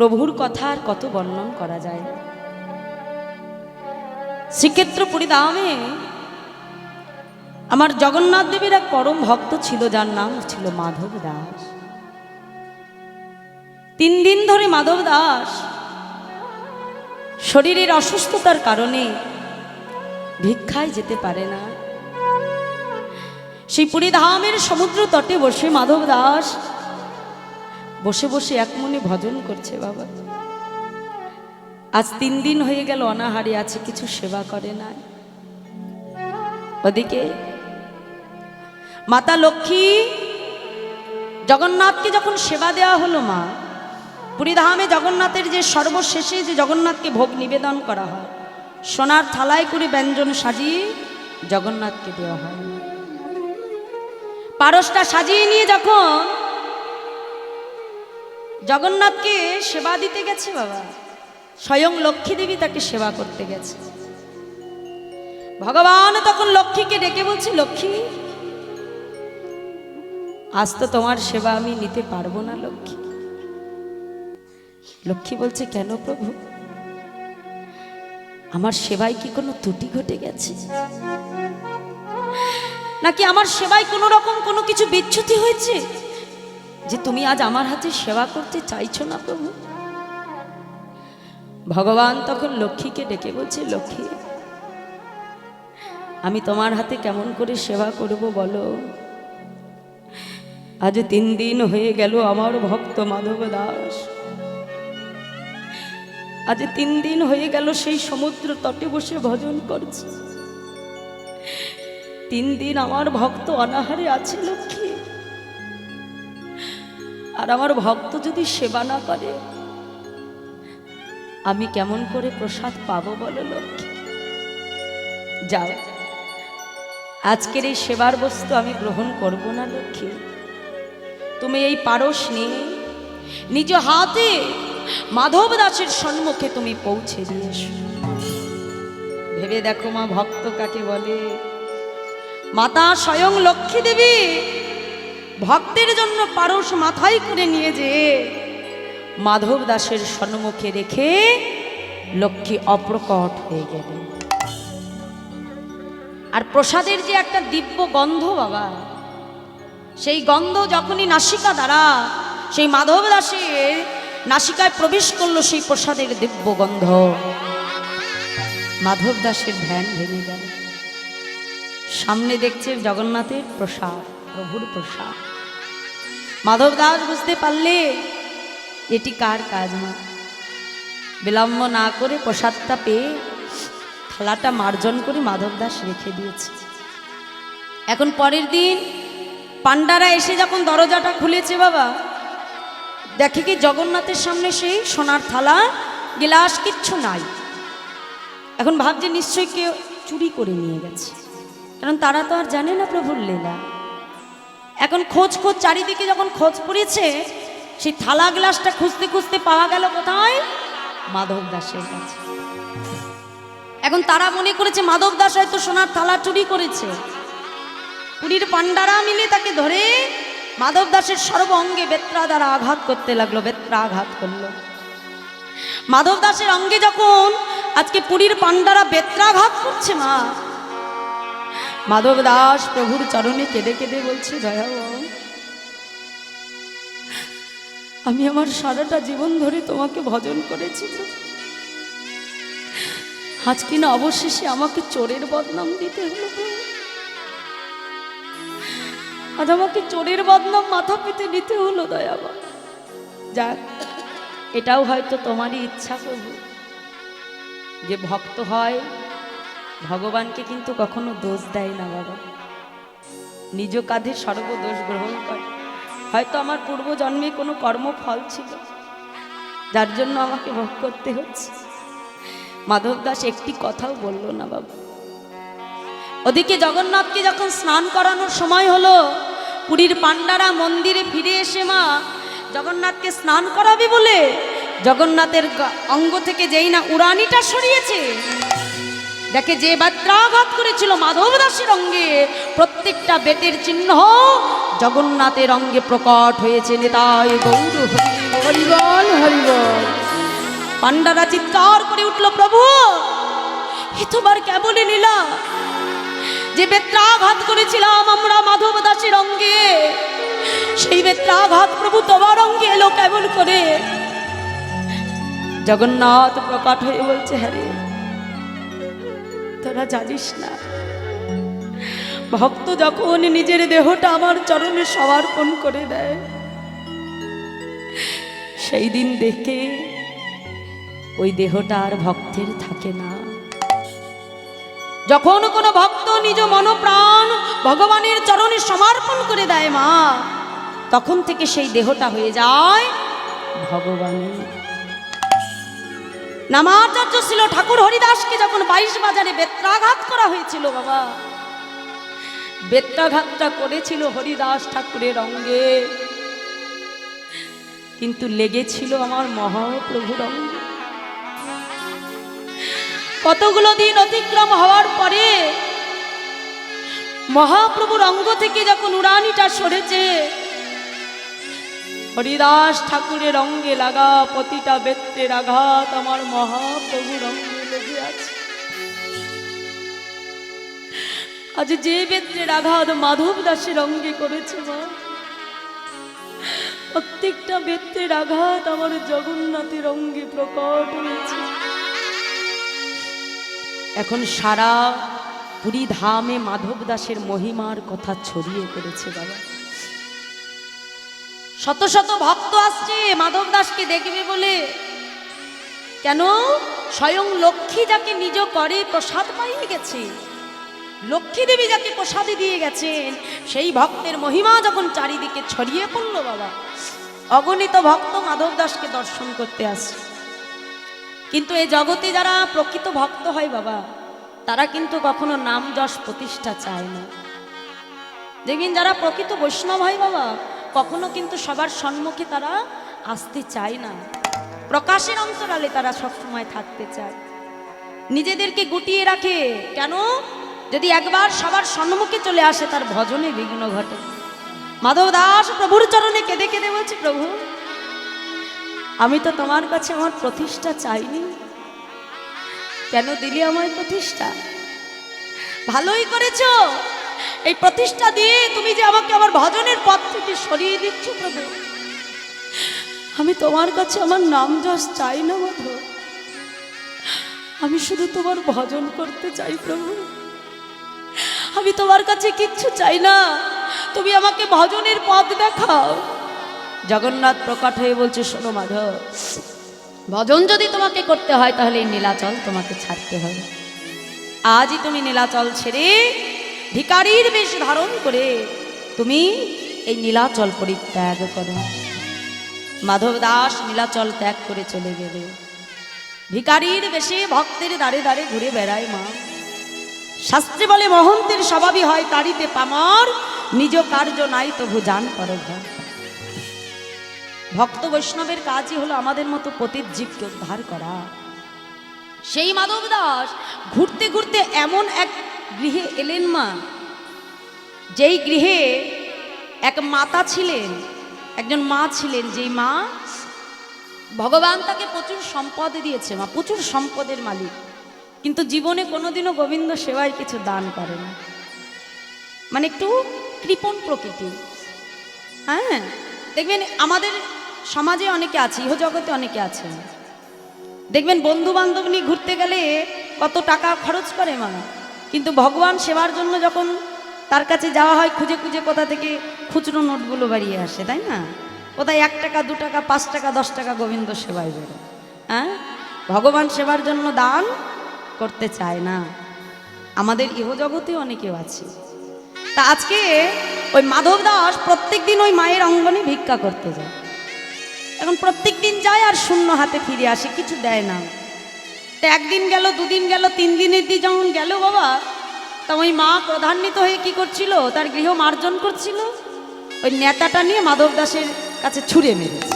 প্রভুর কথা আর কত বর্ণন করা যায়। শ্রীক্ষেত্র পরিধামে আমার জগন্নাথ দেবের এক পরম ভক্ত ছিল, যার নাম ছিল মাধব দাস। তিন দিন ধরে মাধব দাস শরীরের অসুস্থতার কারণে ভিক্ষায় যেতে পারে না। সেই পুরীধামের সমুদ্র তটে বসে মাধব দাস বসে বসে এক মনে ভজন করছে বাবা। আজ তিন দিন হয়ে গেল, অনাহারে আছে, কিছু সেবা করে না ওদিকে মাতা লক্ষ্মী, জগন্নাথকে যখন সেবা দেওয়া হলো মা, পুরীধামে জগন্নাথের যে সর্বশেষে যে জগন্নাথকে ভোগ নিবেদন করা হয়, সোনার থালায় করে ব্যঞ্জন সাজিয়ে জগন্নাথকে দেওয়া হয়। পারসটা সাজিয়ে নিয়ে যখন জগন্নাথকে সেবা দিতে গেছে বাবা। স্বয়ং লক্ষ্মী দেবী তাকে সেবা করতে গেছে। ভগবান তখন লক্ষ্মীকে ডেকে বলছে, লক্ষ্মী, আজ তো তোমার সেবা আমি নিতে পারব না লক্ষ্মী। লক্ষ্মী বলছে, কেন প্রভু? আমার সেবায় কি কোনো ত্রুটি ঘটে গেছে? নাকি আমার সেবায় কোনো রকম কোনো কিছু বিচ্যুতি হয়েছে? যে তুমি আজ আমার হাতে সেবা করতে চাইছো না প্রভু? ভগবান তখন লক্ষ্মীকে ডেকে বলছে, লক্ষ্মী, আমি তোমার হাতে কেমন করে সেবা করব বলো? আজ তিন দিন হয়ে গেল আমার ভক্ত মাধব দাস। আজ তিন দিন হয়ে গেল সেই সমুদ্র তটে বসে ভজন করছে। তিন দিন আমার ভক্ত অনাহারে আছে, লক্ষ্মী। আর আমার ভক্ত যদি সেবা না করে, আমি কেমন করে প্রসাদ পাবো বলো লক্ষ্মী? যাও। আজকের এই সেবার বস্তু আমি গ্রহণ করব না লক্ষ্মী। তুমি এই পারস নিয়ে নিজ হাতে মাধব দাসের সম্মুখে তুমি পৌঁছে দিয়ে এসো। ভেবে দেখো মা ভক্ত কাকে বলে? মাতা স্বয়ং লক্ষ্মী দেবী ভক্তের জন্য পারস মাথায় করে নিয়ে যে মাধব দাসের সম্মুখে রেখে লক্ষ্মী অপ্রকট হয়ে গেলেন। আর প্রসাদের যে একটা দিব্য গন্ধ বাবা, সেই গন্ধ যখনই নাসিকা দ্বারা সেই মাধব দাসের নাসিকায় প্রবেশ করল, সেই প্রসাদের দিব্য গন্ধ। মাধব দাসের ধ্যান ভেঙে গেল। সামনে দেখছে জগন্নাথের প্রসাদ। প্রভুর প্রসাদ মাধব দাস বুঝতে পারলে এটি কার কাজ মা? বিলম্ব না করে প্রসাদটা পেয়ে থালাটা মার্জন করে মাধব দাস রেখে দিয়েছে। এখন পরের দিন পান্ডারা এসে যখন দরজাটা খুলেছে বাবা, দেখে কি জগন্নাথের সামনে সেই সোনার থালা, গিলাস কিচ্ছু নাই। এখন ভাবছে নিশ্চয়ই কেউ চুরি করে নিয়ে গেছে। কারণ তারা তো আর জানে না প্রভুর লীলা। এখন খোঁজ খোঁজ চারিদিকে যখন খোঁজ পড়েছে, সেই থালা গ্লাসটা খুঁজতে খুঁজতে পাওয়া গেল কোথায়? মাধব দাসের কাছে। এখন তারা মনে করেছে মাধব দাস হয়তো সোনার থালা চুরি করেছে। পুরীর পান্ডারা মিলে তাকে ধরে মাধব দাসের সর্ব অঙ্গে বেত্রা দ্বারা আঘাত করতে লাগল বেত্রা আঘাত করল। মাধব দাসের অঙ্গে যখন আজকে পুরীর পান্ডারা বেত্রাঘাত করছে মা মাধব দাস প্রভুর চরণে কেঁদে কেঁদে বলছে, দয়া আমি আমার সারাটা জীবন ধরে তোমাকে ভজন করেছি। আজ কিনা অবশেষে আমাকে চোরের বদনাম দিতে হলো আজ আমাকে চোরের বদনাম মাথা পেতে নিতে হলো দয়াবা যাক, এটাও হয়তো তোমারই ইচ্ছা প্রভু। যে ভক্ত হয় ভগবানকে কিন্তু কখনো দোষ দেয় না বাবা। নিজ কাঁধে সর্বদোষ গ্রহণ করে। হয়তো আমার পূর্বজন্মে কোনো কর্মফল ছিল। যার জন্য আমাকে ভোগ করতে হচ্ছে। মাধব দাস একটি কথাও বলল না বাবা। ওদিকে জগন্নাথকে যখন স্নান করানোর সময় হলো, পুরীর পান্ডারা মন্দিরে ফিরে এসে মা, জগন্নাথকে স্নান করাবে বলে জগন্নাথের অঙ্গ থেকে যেই না উড়ানিটা সরিয়েছে দেখে যে বাত্রাঘাত করেছিল মাধব দাসের অঙ্গে প্রত্যেকটা বেতের চিহ্ন জগন্নাথের অঙ্গে প্রকট হয়েছে নেতায় গৌর হরি বল। হরিবল হরিবল পাণ্ডারা চিৎকার করে উঠল, প্রভু, এ তোমার কেমনই লীলা যে বেত্রাঘাত করেছিলাম আমরা মাধব দাসের অঙ্গে সেই বেত্রাঘাত প্রভু তোমার অঙ্গে এলো কেমন করে জগন্নাথ প্রকট হয়ে বলছে হ্যাঁ তোরা জানিস না। ভক্ত যখন নিজের দেহটা আমার চরণে সমর্পণ করে দেয়, সেই দিন দেখে ওই দেহটা আর ভক্তের থাকে না। যখন কোনো ভক্ত নিজ মনপ্রাণ ভগবানের চরণে সমর্পণ করে দেয় মা, তখন থেকে সেই দেহটা হয়ে যায় ভগবানের। নামাচার্য ছিল ঠাকুর হরিদাসকে যখন বাইশ বাজারে বেত্রাঘাত করা হয়েছিল, বাবা। বেত্রাঘাতটা করেছিল হরিদাস ঠাকুরের অঙ্গে। কিন্তু লেগেছিল আমার মহাপ্রভুর অঙ্গে। কতগুলো দিন অতিক্রম হওয়ার পরে মহাপ্রভুর অঙ্গ থেকে যখন উড়ানিটা সরেছে হরিদাস ঠাকুরের অঙ্গে লাগা প্রতিটা বেত্রের আঘাত আমার মহাপ্রভুর অঙ্গে লেগে আছে। আজ যে বেত্রের আঘাত মাধব দাসের অঙ্গে করেছে মা, প্রত্যেকটা বেত্রের আঘাত আমার জগন্নাথের অঙ্গে প্রকট হয়েছে। এখন সারা পুরী ধামে মাধব দাসের মহিমার কথা ছড়িয়ে পড়েছে বাবা। শত শত ভক্ত আসছে, মাধব দাসকে দেখবে বলে। কেন? স্বয়ং লক্ষ্মী যাকে নিজ করে প্রসাদ পাইয়ে গেছে। লক্ষ্মী দেবী যাকে প্রসাদে দিয়ে গেছেন, সেই ভক্তের মহিমা যখন চারিদিকে ছড়িয়ে পড়ল বাবা। অগণিত ভক্ত মাধব দাসকে দর্শন করতে আসে কিন্তু এই জগতে যারা প্রকৃত ভক্ত হয় বাবা, তারা কিন্তু কখনো নাম যশ প্রতিষ্ঠা চায় না। দেখবেন যারা প্রকৃত বৈষ্ণব হয় বাবা কখনো কিন্তু সবার সম্মুখে তারা আসতে চায় না। প্রকাশের অন্তরালে তারা সবসময় থাকতে চায়। নিজেদেরকে গুটিয়ে রাখে। কেন? যদি একবার সবার সম্মুখে চলে আসে তার ভজনে বিঘ্ন ঘটে। মাধব দাস প্রভুর চরণে কেঁদে কেঁদে বলছে, প্রভু, আমি তো তোমার কাছে আমার প্রতিষ্ঠা চাইনি। কেন দিলি আমার প্রতিষ্ঠা? ভালোই করেছ। এই প্রতিষ্ঠা দিয়ে তুমি যে আমাকে আমার ভজনের পথ থেকে সরিয়ে দিচ্ছ প্রভু, আমি তোমার কাছে আমার নাম যশ চাই না মাধব। আমি শুধু তোমার ভজন করতে চাই প্রভু। আমি তোমার কাছে কিচ্ছু চাই না। তুমি আমাকে ভজনের পথ দেখাও। জগন্নাথ প্রকট হয়ে বলছে, শোনো মাধব, ভজন যদি তোমাকে করতে হয় তাহলে এই নীলাচল তোমাকে ছাড়তে হবে। আজই তুমি নীলাচল ছেড়ে ভিকারির বেশ ধারণ করে তুমি এই নীলাচল পরিত্যাগ করো। মাধব দাস নীলাচল ত্যাগ করে চলে গেলে। ভিকারির বেশে ভক্তের দাঁড়ে দাঁড়ে ঘুরে বেড়ায় মা। শাস্ত্রে বলে, মহন্তের স্বভাবই হয় তারিতে পামর, নিজ কার্য নাই তবু জান পর ঘর। ভক্ত বৈষ্ণবের কাজই হলো আমাদের মতো পতিত জীবকে উদ্ধার করা। সেই মাধব দাস ঘুরতে ঘুরতে এমন এক গৃহে এলেন মা। যেই গৃহে এক মাতা ছিলেন, একজন মা ছিলেন, যেই মা ভগবান তাকে প্রচুর সম্পদ দিয়েছে, মা প্রচুর সম্পদের মালিক। কিন্তু জীবনে কোনোদিনও গোবিন্দ সেবায় কিছু দান করে না। মানে একটু কৃপণ প্রকৃতি। হ্যাঁ দেখবেন আমাদের সমাজে অনেকে আছে ইহ জগতে অনেকে আছে। দেখবেন বন্ধু বান্ধব নিয়ে ঘুরতে গেলে কত টাকা খরচ করে মা। কিন্তু ভগবান সেবার জন্য যখন তার কাছে যাওয়া হয়, খুঁজে খুঁজে কোথা থেকে খুচরো নোটগুলো বাড়িয়ে আসে, তাই না? কোথায় এক টাকা, দু টাকা, পাঁচ টাকা, দশ টাকা গোবিন্দ সেবায় বেরো হ্যাঁ? ভগবান সেবার জন্য দান করতে চায় না। আমাদের ইহজগতে অনেকেও আছে। তা আজকে ওই মাধব দাস প্রত্যেক দিন ওই মায়ের অঙ্গনে ভিক্ষা করতে যায়। এখন প্রত্যেক দিন যায় আর শূন্য হাতে ফিরে আসে, কিছু দেয় না। তো একদিন গেল, দুদিন গেল, তিন দিনের দিন যখন গেল বাবা, তা ওই মা প্রধান্বিত হয়ে কি করছিল? তার গৃহ মার্জন করছিল। ওই নেতাটা নিয়ে মাধব দাসের কাছে ছুঁড়ে মেরেছে।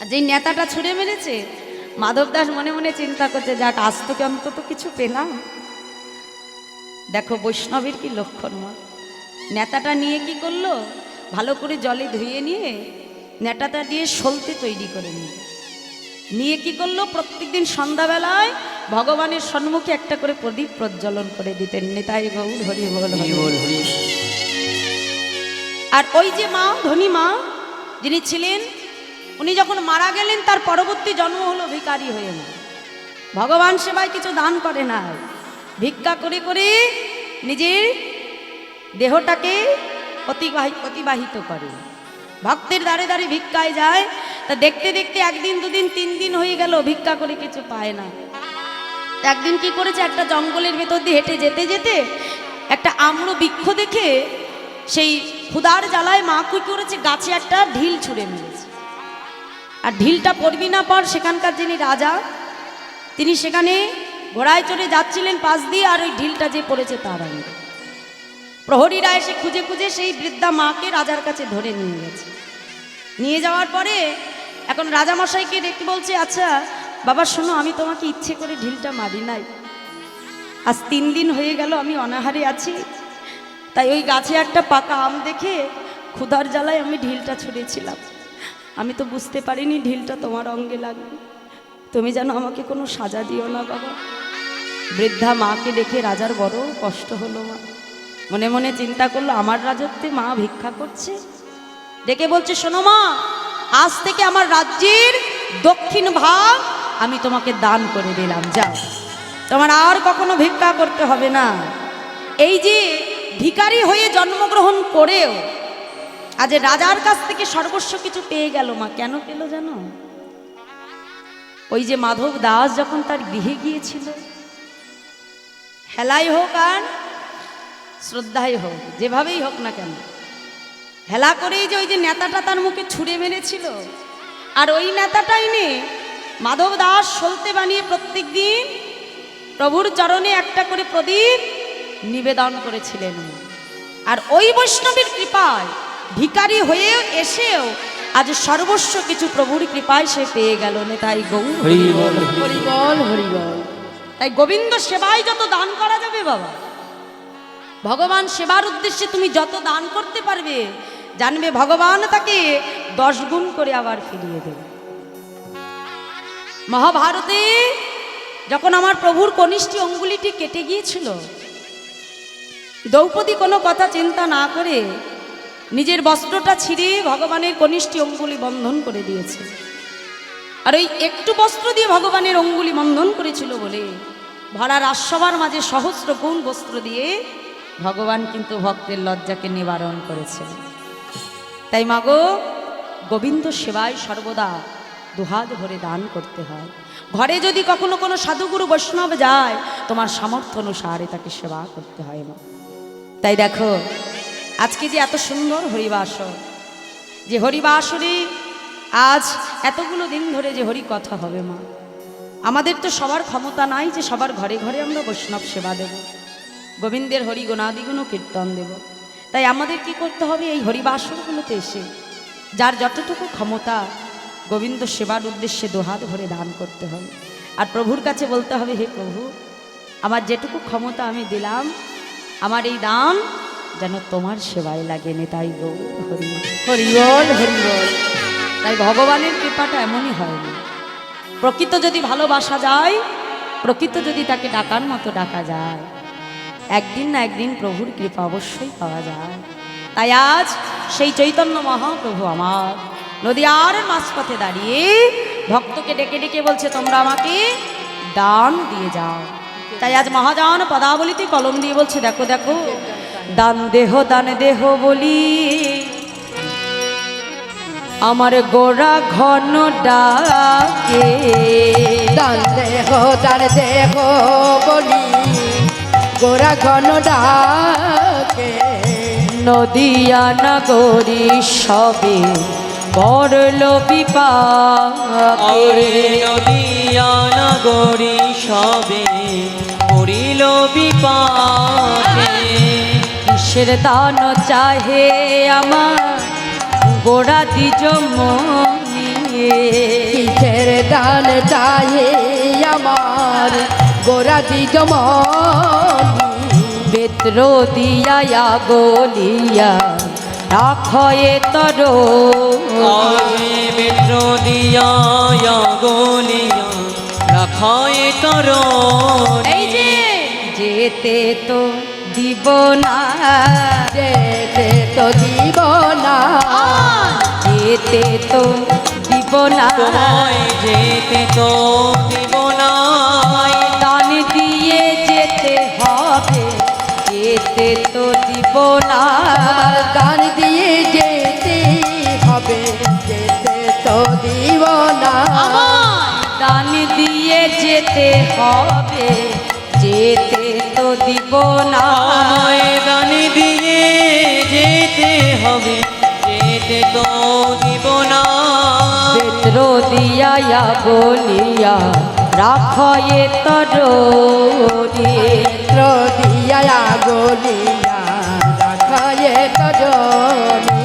আর যেই নেতাটা ছুঁড়ে মেরেছে, মাধব দাস মনে মনে চিন্তা করছে, যাক, আজ তোকে অন্তত কিছু পেলাম। দেখো বৈষ্ণবের কি লক্ষণ মা নেতাটা নিয়ে কি করল? ভালো করে জলে ধুয়ে নিয়ে নেটাটা দিয়ে সলতে তৈরি করে নিল। নিয়ে কি করল? প্রত্যেকদিন সন্ধ্যাবেলায় ভগবানের সম্মুখে একটা করে প্রদীপ প্রজ্বলন করে দিতেন। নেতাই গৌর হরি বল আর ওই যে মা ধনী মা যিনি ছিলেন উনি যখন মারা গেলেন তার পরবর্তী জন্ম হলো ভিকারি হয়ে। মা ভগবান সেবায় কিছু দান করে না। ভিক্ষা করে করে নিজের দেহটাকে অতিবাহিত অতিবাহিত করে। ভক্তের দ্বারে দ্বারে ভিক্ষায় যায়। তা দেখতে দেখতে একদিন, দুদিন, তিন দিন হয়ে গেল, ভিক্ষা করে কিছু পায় না। একদিন কি করেছে? একটা জঙ্গলের ভেতর দিয়ে হেঁটে যেতে যেতে একটা আম্র বৃক্ষ দেখে সেই ক্ষুদার জ্বালায় মা কি করেছে? গাছে একটা ঢিল ছুঁড়ে মেরেছে। আর ঢিলটা পড়বি না পর সেখানকার যিনি রাজা, তিনি সেখানে ঘোড়ায় চড়ে যাচ্ছিলেন পাশ দিয়ে, আর ওই ঢিলটা যে পড়েছে তার অঙ্গে প্রহরীরা এসে খুঁজে খুঁজে সেই বৃদ্ধা মাকে রাজার কাছে ধরে নিয়ে গেছে। নিয়ে যাওয়ার পরে এখন রাজামশাইকে ডেকে বলছে আচ্ছা বাবা, শোনো, আমি তোমাকে ইচ্ছে করে ঢিলটা মারি নাই। আজ তিন দিন হয়ে গেল, আমি অনাহারে আছি। তাই ওই গাছে একটা পাকা আম দেখে ক্ষুধার জ্বালায় আমি ঢিলটা ছুঁড়েছিলাম। আমি তো বুঝতে পারিনি ঢিলটা তোমার অঙ্গে লাগবে। তুমি যেন আমাকে কোনো সাজা দিও না, বাবা। বৃদ্ধা মাকে দেখে রাজার বড় কষ্ট হলো মা। মনে মনে চিন্তা করল, আমার রাজত্বে মা ভিক্ষা করছে। ডেকে বলছে, শোনো মা আজ থেকে আমার রাজ্যের দক্ষিণ ভাগ আমি তোমাকে দান করে দিলাম, যাও। তোমার আর কখনো ভিক্ষা করতে হবে না। এই যে ভিখারি হয়ে জন্মগ্রহণ করেও আজ রাজার কাছ থেকে সর্বস্ব কিছু পেয়ে গেল মা, কেন পেল জানো? ওই যে মাধব দাস যখন তার গৃহে গিয়েছিল, হেলাই হোক আর শ্রদ্ধাই হোক, যেভাবেই হোক না কেন হেলা করেই যে ওই যে নেতাটা তার মুখে ছুঁড়ে মেরেছিল। আর ওই নেতাটাই নে মাধব দাস সলতে বানিয়ে প্রত্যেক দিন প্রভুর চরণে একটা করে প্রদীপ নিবেদন করেছিলেন। আর ওই বৈষ্ণবীর কৃপায় ভিকারি হয়েও এসেও আজ সর্বস্ব কিছু প্রভুর কৃপায় সে পেয়ে গেল নেতাই গৌর। হরি বল হরিবল হরিবল। তাই গোবিন্দ সেবায় যত দান করা যাবে বাবা। ভগবান সেবার উদ্দেশ্যে তুমি যত দান করতে পারবে জানবে ভগবান তাকে, দশ গুণ করে আবার ফিরিয়ে দেবে। মহাভারতে যখন আমার প্রভুর কনিষ্ঠী অঙ্গুলিটি কেটে গিয়েছিল, দ্রৌপদী কোনো কথা চিন্তা না করে নিজের বস্ত্রটা ছিঁড়ে ভগবানের কনিষ্ঠী অঙ্গুলি বন্ধন করে দিয়েছে। আর ওই একটু বস্ত্র দিয়ে ভগবানের অঙ্গুলি বন্ধন করেছিল বলে ভরা রাজসভার মাঝে সহস্র গুণ বস্ত্র দিয়ে ভগবান কিন্তু ভক্তের লজ্জাকে নিবারণ করেছে তাই মাগো, গোবিন্দ সেবায় সর্বদা দুহাত ভরে দান করতে হয়। ঘরে যদি কখনো কোনো সাধুগুরু বৈষ্ণব যায়, তোমার সামর্থ্য অনুসারে তাকে সেবা করতে হয় মা। তাই দেখো, আজকে যে এত সুন্দর হরিবাসর, যে হরিবাসরে আজ এতগুলো দিন ধরে যে হরি কথা হবে মা। আমাদের তো সবার ক্ষমতা নাই যে সবার ঘরে ঘরে আমরা বৈষ্ণব সেবা দেব। গোবিন্দের হরি গুণাদিগুণ কীর্তন দেব। তাই আমাদের কি করতে হবে? এই হরিবাসরগুলোতে এসে, যার যতটুকু ক্ষমতা, গোবিন্দ সেবার উদ্দেশ্যে দোহাত ভরে দান করতে হবে। আর প্রভুর কাছে বলতে হবে, হে প্রভু, আমার যেটুকু ক্ষমতা আমি দিলাম, আমার এই দান যেন তোমার সেবায় লাগে তাই গৌ। হরি হরিবল হরিবল তাই ভগবানের কৃপাটা এমনই হয় না। প্রকৃত যদি ভালোবাসা যায়, প্রকৃত যদি তাকে ডাকার মতো ডাকা যায় একদিন না একদিন প্রভুর কৃপা অবশ্যই পাওয়া যায়। তাই আজ সেই চৈতন্য মহাপ্রভু আমার নদীয়ার মাঝপথে দাঁড়িয়ে ভক্তকে ডেকে ডেকে বলছে, তোমরা আমাকে দান দিয়ে যাও। তাই আজ মহাজান পদাবলিতে কলম দিয়ে বলছে, দেখো দেখো, দান দেহ দান দেহ বলি। আমার গোড়া ঘন ডাকে। দান দেহ দান দেহ বলি। গোরা ঘন ডাকে নদিয়া নগরী সবে পড়ল বিপাকে নদিয়া নগরী সবে পড়িল বিপাকে কিসের দান চাহে আমার গোড়া দিজ কিসের দান চাহে আমার গোরা দিজ মনি বেত্র দিয়া গলিয়া রাখয়ে তর মিত্র দিয়া গলি হয় তর যেতে তো দিব না যেতে তো দিব না যেতে তো দিব না যেতে তো দিব যেতে তো দিব না গান দিয়ে যেতে হবে। যেতে তো দিব না। দান দিয়ে যেতে হবে। যেতে তো দিব না। দান দিয়ে যেতে হবে। যেতে তো দিব না। বেত্র দিয়া বলিয়া রাখ এ তরি দিয়া গলিয়া রাখায়ে তজনী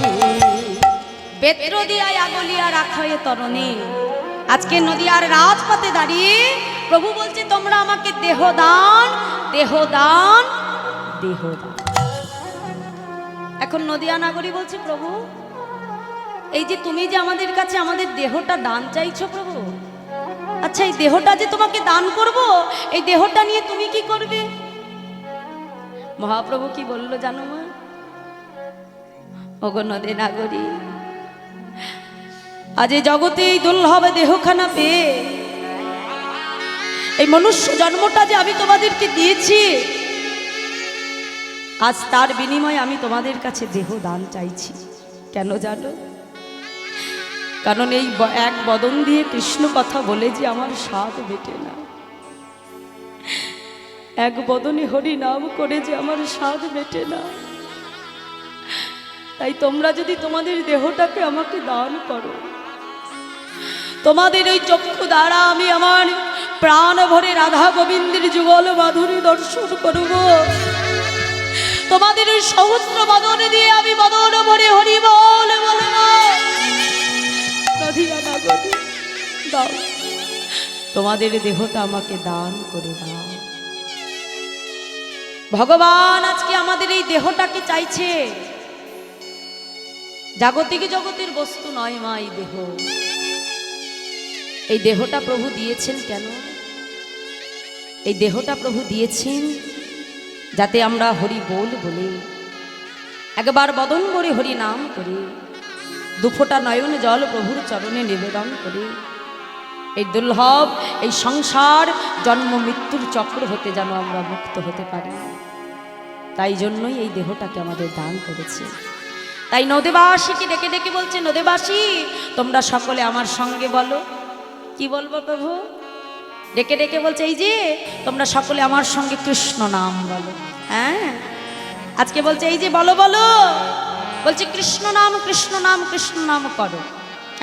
বেত্র দিয়া আগলিয়া রাখো এ তরণী। আজকে নদিয়ার রাজপথে দাঁড়িয়ে প্রভু বলছে তোমরা আমাকে দেহ দান দেহ দান দেহ দান এখন নদিয়া নাগরী বলছে প্রভু এই যে তুমি যে আমাদের কাছে আমাদের দেহটা দান চাইছো প্রভু আচ্ছা এই দেহটা যে তোমাকে দান করব, এই দেহটা নিয়ে তুমি কি করবে? মহাপ্রভু কি বলল জানো মা? ওগো নদী নাগরী, আজ এই জগতে এই দুর্লভ দেহখানা পেয়ে, এই মনুষ্য জন্মটা যে আমি তোমাদেরকে দিয়েছি, আজ তার বিনিময়ে আমি তোমাদের কাছে দেহ দান চাইছি। কেন জানো? কারণ এই এক বদন দিয়ে কৃষ্ণ কথা বলে যে আমার স্বাদ বেটে না। এক বদনে হরি নাম করে যে আমার স্বাদ বেটে না। তাই তোমরা যদি তোমাদের দেহটাকে আমাকে দান করো, তোমাদের ওই চক্ষু দ্বারা আমি আমার প্রাণ ভরে রাধা গোবিন্দের যুগল মাধুরী দর্শন করব। তোমাদের ওই সহস্র বদন দিয়ে আমি বদন ভরে হরি বল বলব দাও। তোমাদের দেহটা আমাকে দান করে দাও। ভগবান আজকে আমাদের এই দেহটাকে চাইছে? জাগতিক জগতের বস্তু নয় মা এই দেহ। এই দেহটা প্রভু দিয়েছেন কেন? এই দেহটা প্রভু দিয়েছেন যাতে আমরা হরি বল বলে, একবার বদন করে হরি নাম করে। দুফোটা নয়ন জল প্রভুর চরণে নিবেদন করে। এই দুর্লভ, এই সংসার, জন্ম মৃত্যুর চক্র হতে যেন আমরা মুক্ত হতে পারি। তাই জন্যই এই দেহটাকে আমাদের দান করেছে। তাই নদীবাসীকে ডেকে ডেকে বলছে, নদীবাসী, তোমরা সকলে আমার সঙ্গে বলো। কি বলব প্রভু? ডেকে ডেকে বলছে, এই যে, তোমরা সকলে আমার সঙ্গে কৃষ্ণ নাম বলো। হ্যাঁ? আজকে বলছে, এই যে, বলো বলো। বলছে কৃষ্ণ নাম কৃষ্ণ নাম কৃষ্ণ নাম করো।